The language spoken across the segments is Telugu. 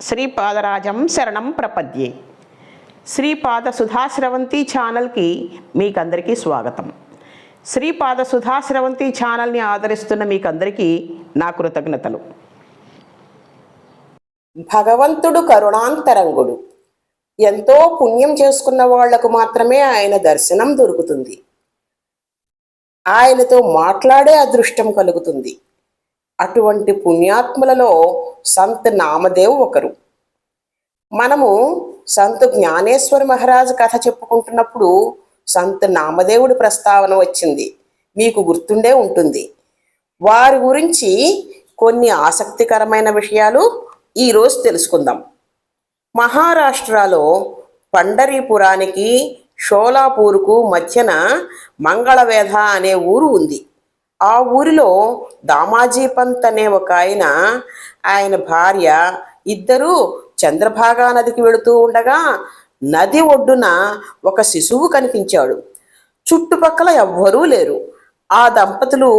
శ్రీపాదరాజం శరణం ప్రపద్యే. శ్రీపాద సుధాశ్రవంతి ఛానల్కి మీకందరికీ స్వాగతం. శ్రీపాద సుధాశ్రవంతి ఛానల్ని ఆదరిస్తున్న మీకందరికీ నా కృతజ్ఞతలు. భగవంతుడు కరుణాంతరంగుడు. ఎంతో పుణ్యం చేసుకున్న వాళ్ళకు మాత్రమే ఆయన దర్శనం దొరుకుతుంది. ఆయనతో మాట్లాడే అదృష్టం కలుగుతుంది. అటువంటి పుణ్యాత్ములలో సంత్ నామదేవ్ ఒకరు. మనము సంత్ జ్ఞానేశ్వర మహారాజ్ కథ చెప్పుకుంటున్నప్పుడు సంత్ నామదేవుడి ప్రస్తావన వచ్చింది. మీకు గుర్తుండే ఉంటుంది. వారి గురించి కొన్ని ఆసక్తికరమైన విషయాలు ఈరోజు తెలుసుకుందాం. మహారాష్ట్రలో పండరీపురానికి షోలాపూర్కు మధ్యన మంగళవేధ అనే ఊరు ఉంది. ఆ ఊరిలో దామాజీ పంత్ అనే ఒక ఆయన ఆయన భార్య ఇద్దరూ చంద్రభాగా నదికి వెళుతూ ఉండగా నది ఒడ్డున ఒక శిశువు కనిపించాడు. చుట్టుపక్కల ఎవ్వరూ లేరు. ఆ దంపతులు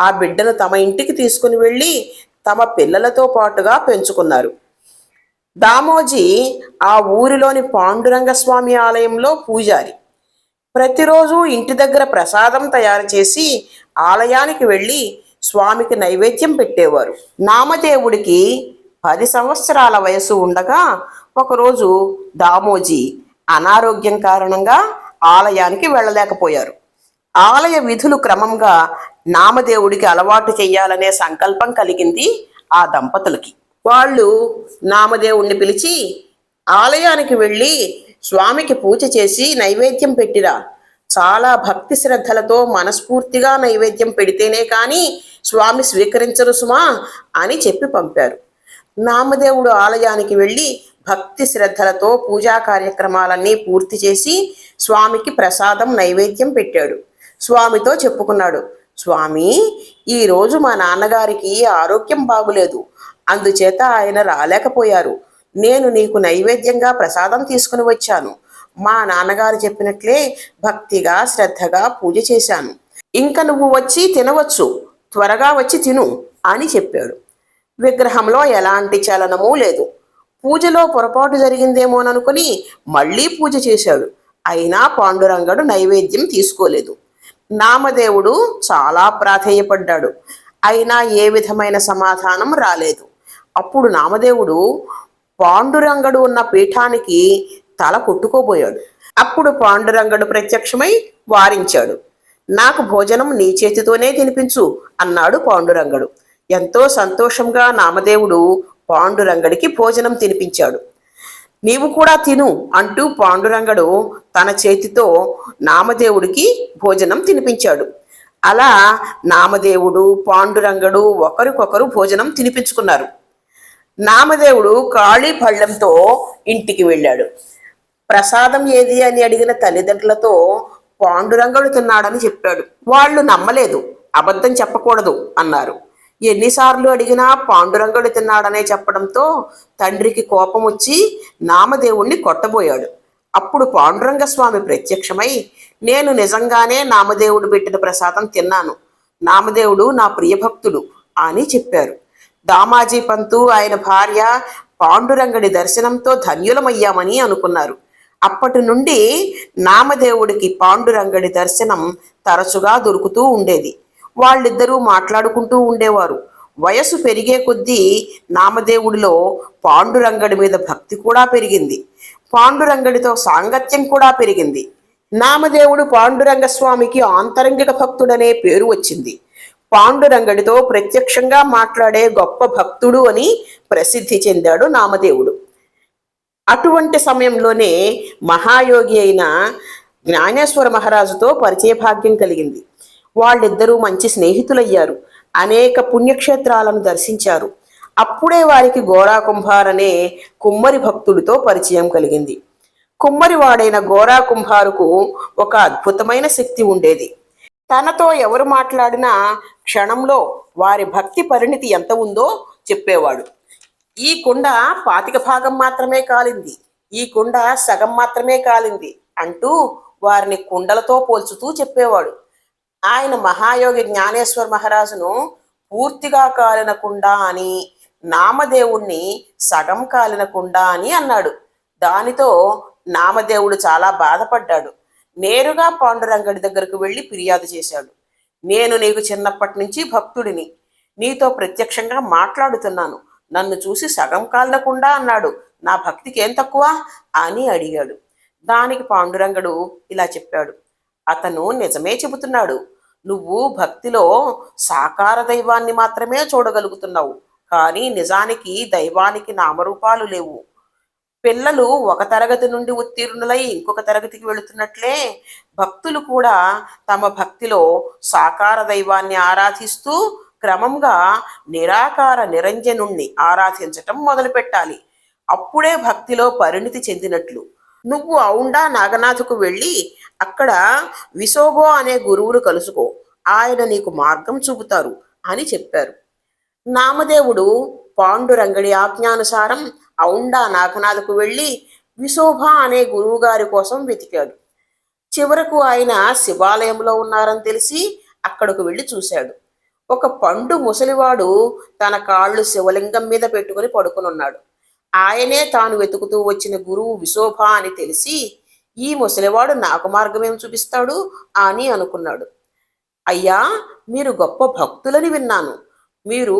ఆ బిడ్డను తమ ఇంటికి తీసుకుని వెళ్ళి తమ పిల్లలతో పాటుగా పెంచుకున్నారు. దామోజీ ఆ ఊరిలోని పాండురంగ స్వామి ఆలయంలో పూజారి. ప్రతిరోజు ఇంటి దగ్గర ప్రసాదం తయారు చేసి ఆలయానికి వెళ్ళి స్వామికి నైవేద్యం పెట్టేవారు. నామదేవుడికి పది సంవత్సరాల వయసు ఉండగా ఒకరోజు దామోజీ అనారోగ్యం కారణంగా ఆలయానికి వెళ్ళలేకపోయారు. ఆలయ విధులు క్రమంగా నామదేవుడికి అలవాటు చెయ్యాలనే సంకల్పం కలిగింది ఆ దంపతులకి. వాళ్ళు నామదేవుణ్ణి పిలిచి ఆలయానికి వెళ్ళి స్వామికి పూజ చేసి నైవేద్యం పెట్టిరా. చాలా భక్తి శ్రద్ధలతో మనస్ఫూర్తిగా నైవేద్యం పెడితేనే కానీ స్వామి స్వీకరించరు సుమా అని చెప్పి పంపారు. నామదేవుడు ఆలయానికి వెళ్ళి భక్తి శ్రద్ధలతో పూజా కార్యక్రమాలన్నీ పూర్తి చేసి స్వామికి ప్రసాదం నైవేద్యం పెట్టాడు. స్వామితో చెప్పుకున్నాడు స్వామి ఈరోజు మా నాన్నగారికి ఆరోగ్యం బాగులేదు. అందుచేత ఆయన రాలేకపోయారు. నేను నీకు నైవేద్యంగా ప్రసాదం తీసుకుని వచ్చాను. మా నాన్నగారు చెప్పినట్లే భక్తిగా శ్రద్ధగా పూజ చేశాను. ఇంకా నువ్వు వచ్చి తినవచ్చు త్వరగా వచ్చి తిను అని చెప్పాడు. విగ్రహంలో ఎలాంటి చలనము లేదు. పూజలో పొరపాటు జరిగిందేమోననుకుని మళ్ళీ పూజ చేశాడు. అయినా పాండురంగడు నైవేద్యం తీసుకోలేదు. నామదేవుడు చాలా ప్రాధేయపడ్డాడు. అయినా ఏ విధమైన సమాధానం రాలేదు. అప్పుడు నామదేవుడు పాండురంగడు ఉన్న పీఠానికి తల కొట్టుకోబోయాడు. అప్పుడు పాండురంగడు ప్రత్యక్షమై వారించాడు. నాకు భోజనం నీ చేతితోనే తినిపించు అన్నాడు పాండురంగడు. ఎంతో సంతోషంగా నామదేవుడు పాండురంగడికి భోజనం తినిపించాడు. నీవు కూడా తిను అంటూ పాండురంగడు తన చేతితో నామదేవుడికి భోజనం తినిపించాడు. అలా నామదేవుడు పాండురంగడు ఒకరికొకరు భోజనం తినిపించుకున్నారు. నామదేవుడు ఖాళీ పళ్ళెంతో ఇంటికి వెళ్ళాడు. ప్రసాదం ఏది అని అడిగిన తల్లిదండ్రులతో పాండురంగుడు తిన్నాడని చెప్పాడు. వాళ్ళు నమ్మలేదు. అబద్ధం చెప్పకూడదు అన్నారు. ఎన్నిసార్లు అడిగినా పాండురంగుడు తిన్నాడనే చెప్పడంతో తండ్రికి కోపం వచ్చి నామదేవుణ్ణి కొట్టబోయాడు. అప్పుడు పాండురంగ స్వామి ప్రత్యక్షమై నేను నిజంగానే నామదేవుడు పెట్టిన ప్రసాదం తిన్నాను. నామదేవుడు నా ప్రియభక్తుడు అని చెప్పారు. దామాజీ పంతు ఆయన భార్య పాండురంగడి దర్శనంతో ధన్యులమయ్యామని అనుకున్నారు. అప్పటి నుండి నామదేవుడికి పాండురంగడి దర్శనం తరచుగా దొరుకుతూ ఉండేది. వాళ్ళిద్దరూ మాట్లాడుకుంటూ ఉండేవారు. వయసు పెరిగే కొద్దీ నామదేవుడిలో పాండురంగడి మీద భక్తి కూడా పెరిగింది. పాండురంగడితో సాంగత్యం కూడా పెరిగింది. నామదేవుడు పాండురంగ స్వామికి ఆంతరంగిక భక్తుడనే పేరు వచ్చింది. పాండురంగడితో ప్రత్యక్షంగా మాట్లాడే గొప్ప భక్తుడు అని ప్రసిద్ధి చెందాడు నామదేవుడు. అటువంటి సమయంలోనే మహాయోగి అయిన జ్ఞానేశ్వర మహారాజుతో పరిచయ భాగ్యం కలిగింది. వాళ్ళిద్దరూ మంచి స్నేహితులయ్యారు. అనేక పుణ్యక్షేత్రాలను దర్శించారు. అప్పుడే వారికి గోరా కుంభార్ అనే కుమ్మరి భక్తుడితో పరిచయం కలిగింది. కుమ్మరివాడైన గోరా కుంభారుకు ఒక అద్భుతమైన శక్తి ఉండేది. తనతో ఎవరు మాట్లాడినా క్షణంలో వారి భక్తి పరిణితి ఎంత ఉందో చెప్పేవాడు. ఈ కుండ పాతిక భాగం మాత్రమే కాలింది. ఈ కుండ సగం మాత్రమే కాలింది అంటూ వారిని కుండలతో పోల్చుతూ చెప్పేవాడు. ఆయన మహాయోగి జ్ఞానేశ్వర్ మహారాజును పూర్తిగా కాలిన కుండ అని నామదేవుణ్ణి సగం కాలిన కుండ అని అన్నాడు. దానితో నామదేవుడు చాలా బాధపడ్డాడు. నేరుగా పాండురంగడి దగ్గరకు వెళ్ళి ఫిర్యాదు చేశాడు. నేను నీకు చిన్నప్పటి నుంచి భక్తుడిని. నీతో ప్రత్యక్షంగా మాట్లాడుతున్నాను. నన్ను చూసి సగం కాలకుండా అన్నాడు. నా భక్తికి ఏం తక్కువ? అని అడిగాడు. దానికి పాండురంగడు ఇలా చెప్పాడు. అతను నిజమే చెబుతున్నాడు. నువ్వు భక్తిలో సాకార దైవాన్ని మాత్రమే చూడగలుగుతున్నావు. కానీ నిజానికి దైవానికి నామరూపాలు లేవు. పిల్లలు ఒక తరగతి నుండి ఉత్తీర్ణులై ఇంకొక తరగతికి వెళుతున్నట్లే భక్తులు కూడా తమ భక్తిలో సాకార దైవాన్ని ఆరాధిస్తూ క్రమంగా నిరాకార నిరంజనుణ్ణి ఆరాధించటం మొదలుపెట్టాలి. అప్పుడే భక్తిలో పరిణితి చెందినట్లు. నువ్వు ఔండా నాగనాథుకు వెళ్ళి అక్కడ విశోభో అనే గురువును కలుసుకో. ఆయన నీకు మార్గం చూపుతారు అని చెప్పారు. నామదేవుడు పాండురంగడి ఆజ్ఞానుసారం ఔండా నాగనాథకు వెళ్ళి విశోభ అనే గురువు గారి కోసం వెతికాడు. చివరకు ఆయన శివాలయంలో ఉన్నారని తెలిసి అక్కడకు వెళ్ళి చూశాడు. ఒక పండు ముసలివాడు తన కాళ్ళు శివలింగం మీద పెట్టుకుని పడుకునున్నాడు. ఆయనే తాను వెతుకుతూ వచ్చిన గురువు విశోభ అని తెలిసి ఈ ముసలివాడు నాకు మార్గమేం చూపిస్తాడు అని అనుకున్నాడు. అయ్యా మీరు గొప్ప భక్తులని విన్నాను. మీరు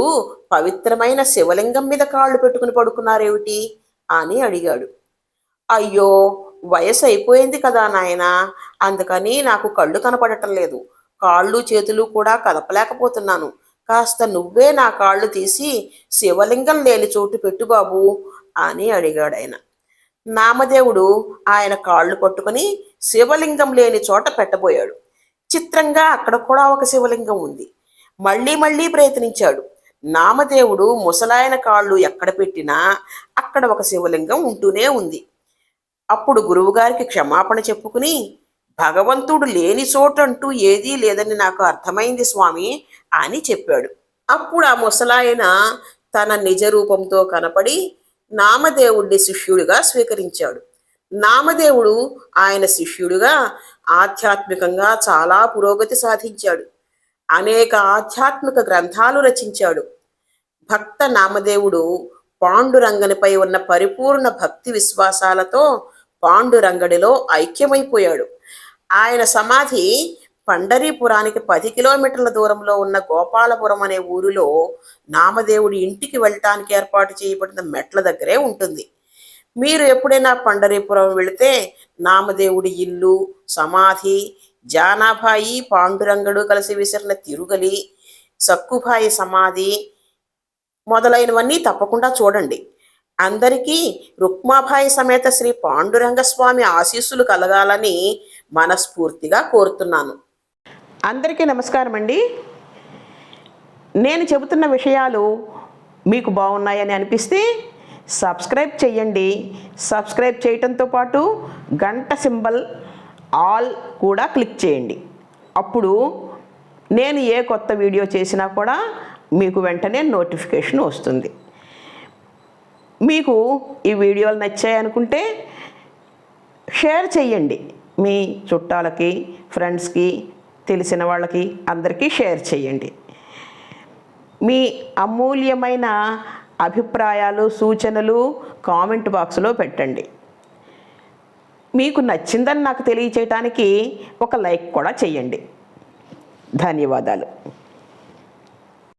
పవిత్రమైన శివలింగం మీద కాళ్ళు పెట్టుకుని పడుకున్నారేమిటి అని అడిగాడు. అయ్యో వయసు అయిపోయింది కదా నాయనా అందుకని నాకు కళ్ళు కనపడటం లేదు. కాళ్ళు చేతులు కూడా కదపలేకపోతున్నాను. కాస్త నువ్వే నా కాళ్ళు తీసి శివలింగం లేని చోటు పెట్టు బాబు అని అడిగాడు ఆయన నామదేవుడు ఆయన కాళ్ళు పట్టుకుని శివలింగం లేని చోట పెట్టబోయాడు. చిత్రంగా అక్కడ కూడా ఒక శివలింగం ఉంది. మళ్ళీ మళ్ళీ ప్రయత్నించాడు. నామదేవుడు ముసలాయన కాళ్ళు ఎక్కడ పెట్టినా అక్కడ ఒక శివలింగం ఉంటూనే ఉంది. అప్పుడు గురువుగారికి క్షమాపణ చెప్పుకుని భగవంతుడు లేని చోటంటూ ఏదీ లేదని నాకు అర్థమైంది స్వామి అని చెప్పాడు. అప్పుడు ఆ ముసలాయన తన నిజ రూపంతో కనపడి నామదేవుడిని శిష్యుడిగా స్వీకరించాడు. నామదేవుడు ఆయన శిష్యుడిగా ఆధ్యాత్మికంగా చాలా పురోగతి సాధించాడు. అనేక ఆధ్యాత్మిక గ్రంథాలు రచించాడు. భక్త నామదేవుడు పాండురంగనిపై ఉన్న పరిపూర్ణ భక్తి విశ్వాసాలతో పాండురంగడిలో ఐక్యమైపోయాడు. ఆయన సమాధి పండరీపురానికి పది కిలోమీటర్ల దూరంలో ఉన్న గోపాలపురం అనే ఊరిలో నామదేవుడి ఇంటికి వెళ్ళటానికి ఏర్పాటు చేయబడిన మెట్ల దగ్గరే ఉంటుంది. మీరు ఎప్పుడైనా పండరీపురం వెళితే నామదేవుడి ఇల్లు సమాధి జానాభాయి పాండురంగడు కలిసి విసిరిన తిరుగలి సక్కుభాయి సమాధి మొదలైనవన్నీ తప్పకుండా చూడండి. అందరికీ రుక్మాభాయి సమేత శ్రీ పాండురంగ స్వామి ఆశీస్సులు కలగాలని మనస్ఫూర్తిగా కోరుతున్నాను. అందరికీ నమస్కారం అండి నేను చెబుతున్న విషయాలు మీకు బాగున్నాయని అనిపిస్తే సబ్స్క్రైబ్ చేయండి సబ్స్క్రైబ్ చేయటంతో పాటు గంట సింబల్ ఆల్ కూడా క్లిక్ చేయండి. అప్పుడు నేను ఏ కొత్త వీడియో చేసినా కూడా మీకు వెంటనే నోటిఫికేషన్ వస్తుంది. మీకు ఈ వీడియోలు నచ్చాయనుకుంటే షేర్ చేయండి మీ చుట్టాలకి ఫ్రెండ్స్కి తెలిసిన వాళ్ళకి అందరికీ షేర్ చేయండి. మీ అమూల్యమైన అభిప్రాయాలు సూచనలు కామెంట్ బాక్స్లో పెట్టండి. మీకు నచ్చిందని నాకు తెలియచేయటానికి ఒక లైక్ కూడా చేయండి. ధన్యవాదాలు.